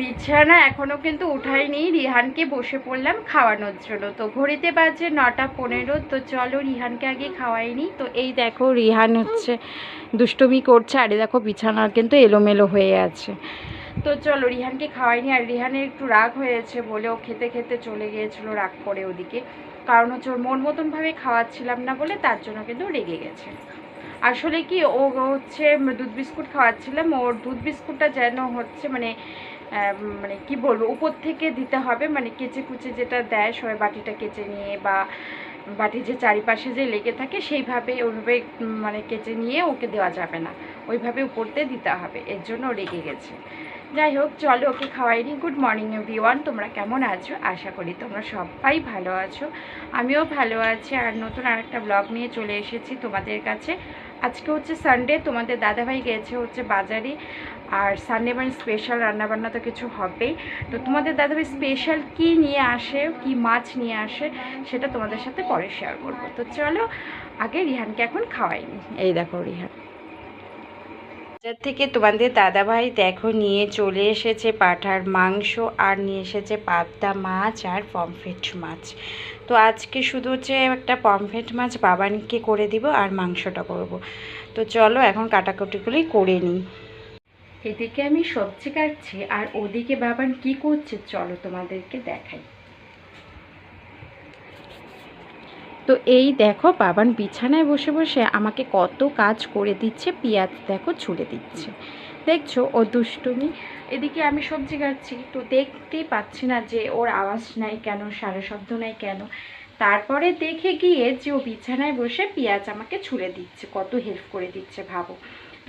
বিছানা এখনও কিন্তু উঠাইনি। রিহানকে বসে পড়লাম খাওয়ানোর জন্য। তো ঘড়িতে বাজে নটা পনেরো। তো চলো রিহানকে আগে খাওয়াইনি তো এই দেখো রিহান হচ্ছে দুষ্টুমি করছে। আরে দেখো বিছানা কিন্তু এলোমেলো হয়ে আছে। তো চলো রিহানকে খাওয়াইনি আর রিহানের একটু রাগ হয়েছে বলে ও খেতে খেতে চলে গিয়েছিল রাগ করে ওদিকে। কারণ হচ্ছে ওর মন মতনভাবে খাওয়াচ্ছিলাম না বলে তার জন্য কিন্তু রেগে গেছে। আসলে কি ও হচ্ছে দুধ বিস্কুট খাওয়াচ্ছিলাম। ওর দুধ বিস্কুটটা যেন হচ্ছে মানে মানে কি বলব, উপর থেকে দিতে হবে মানে কেচে কুচে যেটা দেয়, সবাই বাটিটা কেচে নিয়ে বা বাটির যে চারিপাশে যে লেগে থাকে, সেইভাবে, ওইভাবে মানে কেচে নিয়ে ওকে দেওয়া যাবে না। ওইভাবে উপর দিয়ে দিতে হবে, এর জন্য রেগে গেছে। যাই হোক, চলো ওকে খাওয়াইনি গুড মর্নিং এভরিওয়ান তোমরা কেমন আছো? আশা করি তোমরা সবাই ভালো আছো। আমিও ভালো আছি। আর নতুন আরেকটা ব্লগ নিয়ে চলে এসেছি তোমাদের কাছে। আজকে হচ্ছে সানডে তোমাদের দাদাভাই গেছে হচ্ছে বাজারে। আর সানডে মানে স্পেশাল রান্নাবান্না তো কিছু হবেই। তো তোমাদের দাদাভাই স্পেশাল কি নিয়ে আসে, কি মাছ নিয়ে আসে, সেটা তোমাদের সাথে পরে শেয়ার করব। তো চলো, আগে রিহানকে এখন খাওয়াইনি এই দেখো রিহান। বাজার থেকে তোমাদের দাদাভাই দেখো নিয়ে চলে এসেছে পাঠার মাংস আর নিয়ে এসেছে পাবদা মাছ আর পমফ্রেট মাছ। তো আজকে শুধু হচ্ছে একটা পমফ্রেট মাছ বাবানকে করে দিব আর মাংসটা করব। তো চলো এখন কাটাকুটিগুলি করে নিই। এদিকে আমি সবজি কাটছি আর ওদিকে বাবান কি করছে চলো তোমাদেরকে দেখাই। তো এই দেখো বাবান বিছানায় বসে বসে আমাকে কত কাজ করে দিচ্ছে, পেঁয়াজ দেখো ছুলে দিচ্ছে। দেখছ? ও দুষ্টুমি। এদিকে আমি সবজি কাটছি। তো দেখতেই পাচ্ছি না যে ওর আওয়াজ নাই কেন সারা শব্দ নাই কেন। তারপরে দেখে গিয়ে যে ও বিছানায় বসে পেঁয়াজ আমাকে ছুলে দিচ্ছে, কত হেল্প করে দিচ্ছে ভাবো।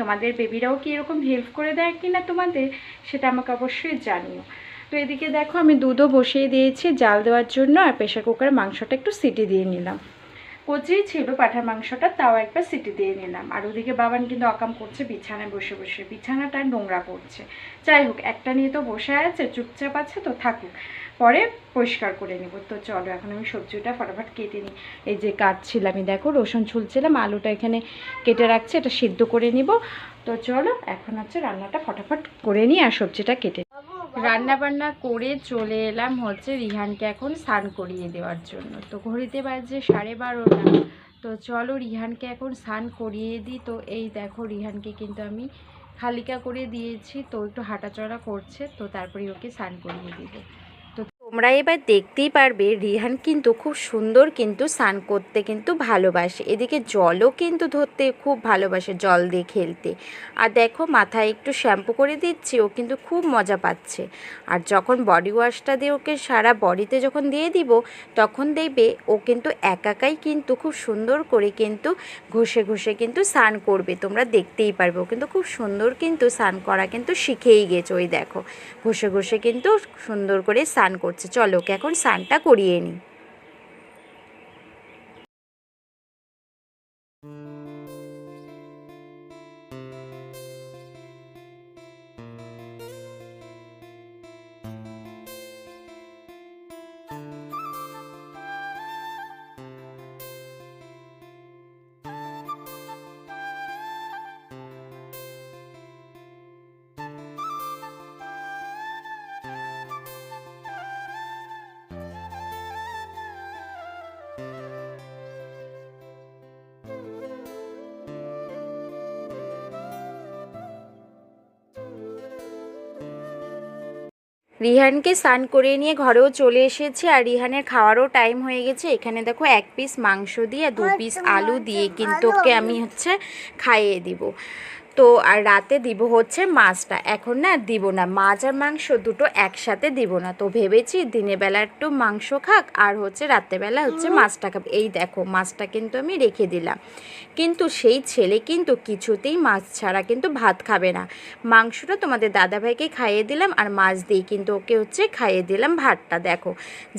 তোমাদের বেবিরাও কি এরকম হেল্প করে দেয় কি না তোমাদের, সেটা আমাকে অবশ্যই জানিও। তো এদিকে দেখো, আমি দুধও বসিয়ে দিয়েছি জাল দেওয়ার জন্য, আর প্রেশার কুকারে মাংসটা একটু সিটি দিয়ে নিলাম। কচি ছিল পাঠার মাংসটা, তাও একবার সিটি দিয়ে নিলাম। আর ওদিকে বাবান কিন্তু অকাম করছে, বিছানায় বসে বসে। বিছানাটা নোংরা করছে। যাই হোক, একটা নিয়ে তো বসে আছে, চুপচাপ আছে তো থাকুক। পরে পরিষ্কার করে নেব। তো চলো, এখন আমি সবজিটা ফটাফট কেটে নিই। এই যে কাটছিলাম আমি দেখো, রসুন ছুলছিলাম, আলুটা এখানে কেটে রাখছি, এটা সিদ্ধ করে নিব। তো চলো, এখন হচ্ছে রান্নাটা ফটাফট করে নিই আর সবজিটা কেটে রান্না বান্না করে চলে এলাম হচ্ছে রিহানকে এখন স্নান করিয়ে দেওয়ার জন্য। তো ঘড়িতে বাজে সাড়ে বারোটা। তো চলো, রিহানকে এখন স্নান করিয়ে দিই। তো এই দেখো, রিহানকে কিন্তু আমি হালিকা করে দিয়েছি। তো একটু হাঁটাচলা করছে, তো তারপরে ওকে স্নান করিয়ে দিব। তোমরা এবার দেখতেই পারবে রিহান কিন্তু খুব সুন্দর কিন্তু স্নান করতে কিন্তু ভালোবাসে। এদিকে জলও কিন্তু ধরতে খুব ভালোবাসে জল দিয়ে খেলতে। আর দেখো, মাথায় একটু শ্যাম্পু করে দিচ্ছি, ও কিন্তু খুব মজা পাচ্ছে। আর যখন বডি ওয়াশটা দিয়ে ওকে সারা বডিতে যখন দিয়ে দিব, তখন দেখবে ও কিন্তু একাকাই কিন্তু খুব সুন্দর করে কিন্তু ঘষে ঘষে কিন্তু স্নান করবে। তোমরা দেখতেই পারবে, ও কিন্তু খুব সুন্দর কিন্তু স্নান করা কিন্তু শিখেই গেছে। ওই দেখো, ঘষে ঘষে কিন্তু সুন্দর করে স্নান করছে। চলো ওকে এখন স্নানটা করিয়ে নিই রিহানকে স্নান করে নিয়ে ঘরেও চলে এসেছে আর রিহানের খাওয়ারও টাইম হয়ে গেছে। এখানে দেখো এক পিস মাংস দিয়ে আর দু পিস আলু দিয়ে কিন্তু ওকে আমি হচ্ছে খাইয়ে দিব। তো আর রাতে দিব হচ্ছে মাছটা। এখন না দিব না। মাছ আর মাংস দুটো একসাথে দিব না। তো ভেবেছি দিনের বেলা একটু মাংস খাক আর হচ্ছে রাত্রেবেলা হচ্ছে মাছটা খাবে এই দেখো মাছটা কিন্তু আমি রেখে দিলাম। কিন্তু সেই ছেলে কিন্তু কিছুতেই মাছ ছাড়া কিন্তু ভাত খাবে না। মাংসটা তোমাদের দাদাভাইকে খাইয়ে দিলাম আর মাছ দিয়ে কিন্তু ওকে হচ্ছে খাইয়ে দিলাম ভাতটা। দেখো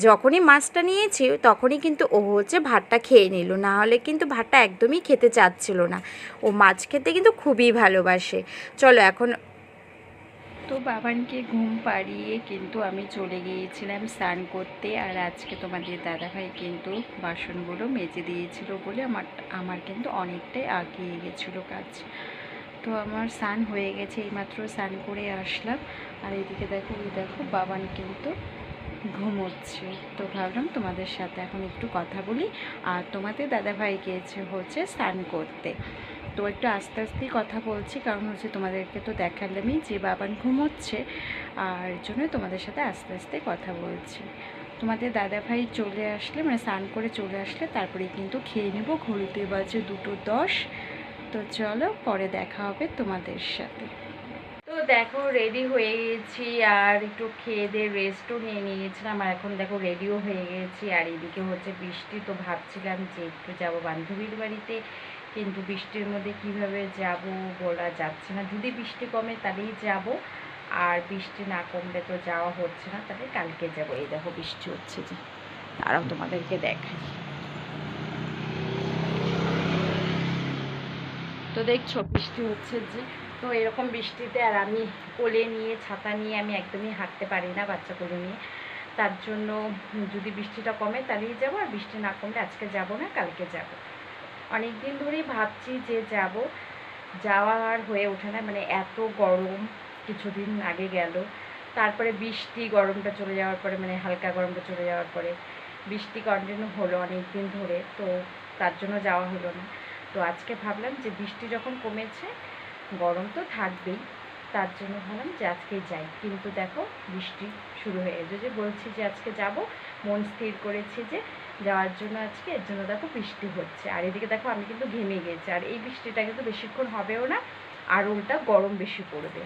যখনই মাছটা নিয়েছি তখনই কিন্তু ও হচ্ছে ভাতটা খেয়ে নিল। না হলে কিন্তু ভাতটা একদমই খেতে চাচ্ছিল না। ও মাছ খেতে কিন্তু খুবই ভালোবাসে। চলো এখন তো বাবানকে ঘুম পাড়িয়ে কিন্তু আমি চলে গিয়েছিলাম স্নান করতে আর আজকে তোমাদের দাদাভাই কিন্তু বাসনগুলো মেজে দিয়েছিল বলে আমার আমার কিন্তু অনেকটাই আগিয়ে গেছিল কাজ। তো আমার স্নান হয়ে গেছে, এইমাত্র স্নান করে আসলাম। আর এদিকে দেখো ওই দেখো, বাবান কিন্তু ঘুমোচ্ছে। তো ভাবলাম তোমাদের সাথে এখন একটু কথা বলি। আর তোমাদের দাদাভাই গিয়েছে হচ্ছে স্নান করতে। তো একটু আস্তে আস্তেই কথা বলছি, কারণ হচ্ছে তোমাদেরকে তো দেখালামই যে বাবান ঘুমোচ্ছে, আর জন্য তোমাদের সাথে আস্তে আস্তে কথা বলছি। তোমাদের দাদাভাই চলে আসলে মানে স্নান করে চলে আসলে তারপরে কিন্তু খেয়ে নেব ঘড়িতে বাজে দুটো দশ। তো চলো, পরে দেখা হবে তোমাদের সাথে। তো দেখো রেডি হয়ে গেছি, আর একটু খেয়ে দিয়ে রেস্টও নিয়ে নিয়েছিলাম, আর এখন দেখো রেডিও হয়ে গেছি, আর এদিকে হচ্ছে বৃষ্টি, তো ভাবছিলাম যে একটু যাব বান্ধবীর বাড়িতে। কিন্তু বৃষ্টির মধ্যে কীভাবে যাব বলা যাচ্ছে না। যদি বৃষ্টি কমে তাহলেই যাব, আর বৃষ্টি না কমলে তো যাওয়া হচ্ছে না, তাহলে কালকে যাব। এই দেখো বৃষ্টি হচ্ছে যে। তারাও তোমাদেরকে দেখাই। তো দেখছ বৃষ্টি হচ্ছে যে। তো এরকম বৃষ্টিতে আর আমি কোলে নিয়ে, ছাতা নিয়ে আমি একদমই হাঁটতে পারি না বাচ্চা কোলে নিয়ে। তার জন্য যদি বৃষ্টিটা কমে তাহলেই যাব, আর বৃষ্টি না কমলে আজকে যাব না, কালকে যাব। অনেক দিন ধরেই ভাবছি যে যাব। যাওয়া আর হয়ে ওঠে না মানে এত গরম কিছুদিন আগে গেল। তারপরে বৃষ্টি, গরমটা চলে যাওয়ার পরে মানে হালকা গরমটা চলে যাওয়ার পরে বৃষ্টি কন্টিনিউ হলো অনেক দিন ধরে, তো তার জন্য যাওয়া হলো না। তো আজকে ভাবলাম যে বৃষ্টি যখন কমেছে, গরম তো থাকবেই, তার জন্য ভাবলাম যে আজকেই যাই। কিন্তু দেখো বৃষ্টি শুরু হয়ে গেছে যে বলছি যে আজকে যাব, মন স্থির করেছি যে যাওয়ার জন্য আজকে, এর জন্য দেখো বৃষ্টি হচ্ছে। আর এদিকে দেখো আমি কিন্তু ঘেমে গেছি। আর এই বৃষ্টিটা কিন্তু বেশিক্ষণ হবেও না, আর উল্টা গরম বেশি পড়বে।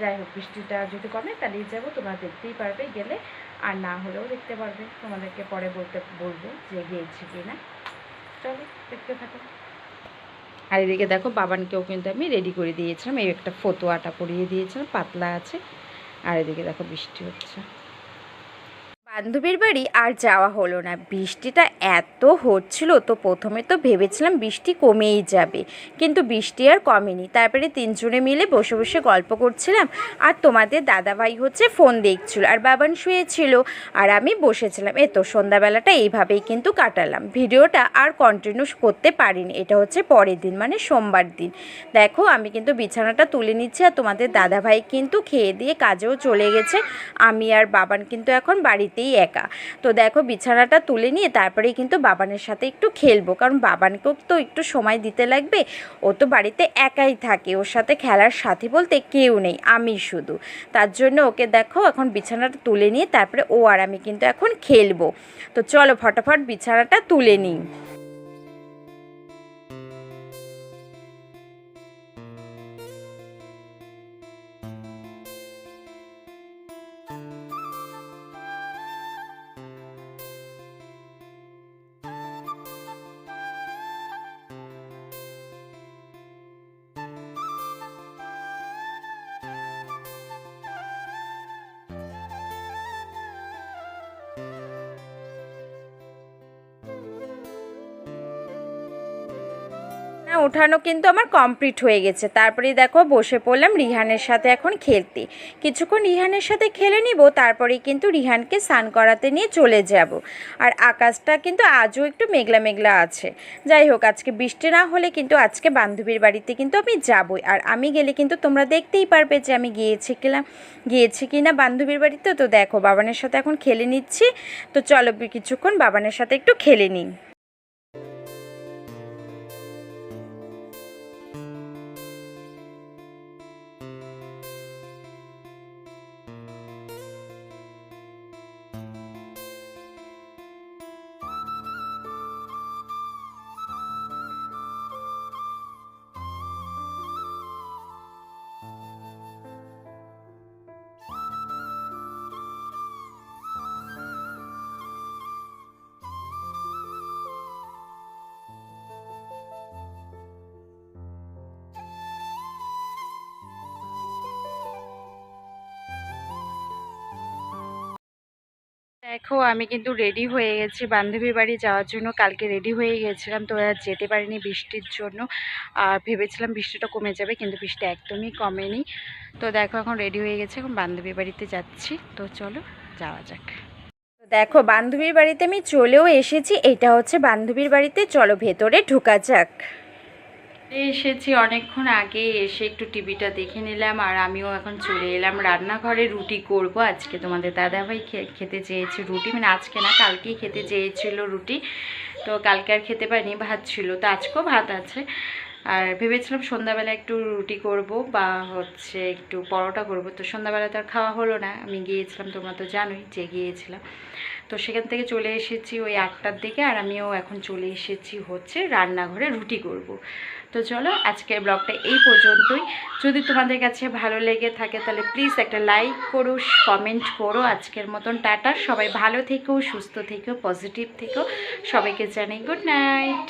যাই হোক, বৃষ্টিটা যদি কমে তাহলেই যাব, তোমরা দেখতেই পারবে গেলে। আর না হলেও দেখতে পারবে। তোমাদেরকে পরে বলতে, বলব যে গিয়েছি কি না। চলো, দেখতে থাকো। আর এদিকে দেখো বাবানকেও কিন্তু আমি রেডি করে দিয়েছিলাম। এই একটা ফতোয়াটা পরিয়ে দিয়েছিলাম, পাতলা আছে। আর এদিকে দেখো বৃষ্টি হচ্ছে। বান্ধবীর বাড়ি আর যাওয়া হলো না। বৃষ্টিটা এত হচ্ছিল তো প্রথমে তো ভেবেছিলাম বৃষ্টি কমেই যাবে। কিন্তু বৃষ্টি আর কমেনি। তারপরে তিনজনে মিলে বসে বসে গল্প করছিলাম আর তোমাদের দাদাভাই হচ্ছে ফোন দেখছিল আর বাবান শুয়েছিল আর আমি বসেছিলাম। এ তো সন্ধ্যাবেলাটা এইভাবেই কিন্তু কাটালাম। ভিডিওটা আর কন্টিনিউ করতে পারিনি। এটা হচ্ছে পরের দিন মানে সোমবার দিন। দেখো, আমি কিন্তু বিছানাটা তুলে নিচ্ছি আর তোমাদের দাদাভাই কিন্তু খেয়ে দিয়ে কাজেও চলে গেছে। আমি আর বাবান কিন্তু এখন বাড়িতেই একা। তো দেখো বিছানাটা তুলে নিয়ে তারপরে কিন্তু বাবানের সাথে একটু খেলব। কারণ বাবানকেও তো একটু সময় দিতে লাগবে। ও তো বাড়িতে একাই থাকে। ওর সাথে খেলার সাথী বলতে কেউ নেই, আমি শুধু। তার জন্য ওকে দেখো এখন বিছানাটা তুলে নিয়ে তারপরে ও আর আমি কিন্তু এখন খেলব। তো চলো ফটাফট বিছানাটা তুলে নিই। ওঠানো কিন্তু আমার কমপ্লিট হয়ে গেছে। তারপরে দেখো বসে পড়লাম রিহানের সাথে এখন খেলতে। কিছুক্ষণ রিহানের সাথে খেলে নিব তারপরে কিন্তু রিহানকে স্নান করাতে নিয়ে চলে যাব। আর আকাশটা কিন্তু আজও একটু মেঘলা মেঘলা আছে। যাই হোক, আজকে বৃষ্টি না হলে কিন্তু আজকে বান্ধবীর বাড়িতে কিন্তু আমি যাবই। আর আমি গেলে কিন্তু তোমরা দেখতেই পারবে যে আমি গিয়েছি কিনা, গিয়েছি কি না বান্ধবীর বাড়িতে। তো দেখো, বাবানের সাথে এখন খেলে নিচ্ছি। তো চলো কিছুক্ষণ বাবানের সাথে একটু খেলে নিই। দেখো, আমি কিন্তু রেডি হয়ে গেছি। বান্ধবীর বাড়ি যাওয়ার জন্য কালকে রেডি হয়ে গেছিলাম। তো আর যেতে পারিনি বৃষ্টির জন্য। আর ভেবেছিলাম বৃষ্টিটা কমে যাবে, কিন্তু বৃষ্টি একদমই কমেনি। তো দেখো, এখন রেডি হয়ে গেছে, এখন বান্ধবীর বাড়িতে যাচ্ছি। তো চলো, যাওয়া যাক। দেখো, বান্ধবীর বাড়িতে আমি চলেও এসেছি। এটা হচ্ছে বান্ধবীর বাড়িতে। চলো, ভেতরে ঢোকা যাক। এসেছি, অনেকক্ষণ আগে এসে একটু টিভিটা দেখে নিলাম আর আমিও এখন চলে এলাম রান্নাঘরে রুটি করব। আজকে তোমাদের দাদাভাই খেতে চেয়েছে রুটি মানে আজকে না, কালকেই খেতে চেয়েছিল রুটি। তো কালকে আর খেতে পারিনি, ভাত ছিল। তো আজকেও ভাত আছে। আর ভেবেছিলাম সন্ধ্যাবেলা একটু রুটি করব বা হচ্ছে একটু পরোটা করব। তো সন্ধ্যাবেলা তো আর খাওয়া হলো না। আমি গিয়েছিলাম, তোমরা তো জানোই যে গিয়েছিলাম। তো সেখান থেকে চলে এসেছি ওই আটটার দিকে আর আমিও এখন চলে এসেছি হচ্ছে রান্নাঘরে রুটি করব। তো চলো আজকের ব্লগটা এই পর্যন্তই। যদি তোমাদের কাছে ভালো লেগে থাকে, তাহলে প্লিজ একটা লাইক করো কমেন্ট করো। আজকের মতন টাটা। সবাই ভালো থেকো, সুস্থ থেকো পজিটিভ থেকো। সবাইকে জানাই গুড নাইট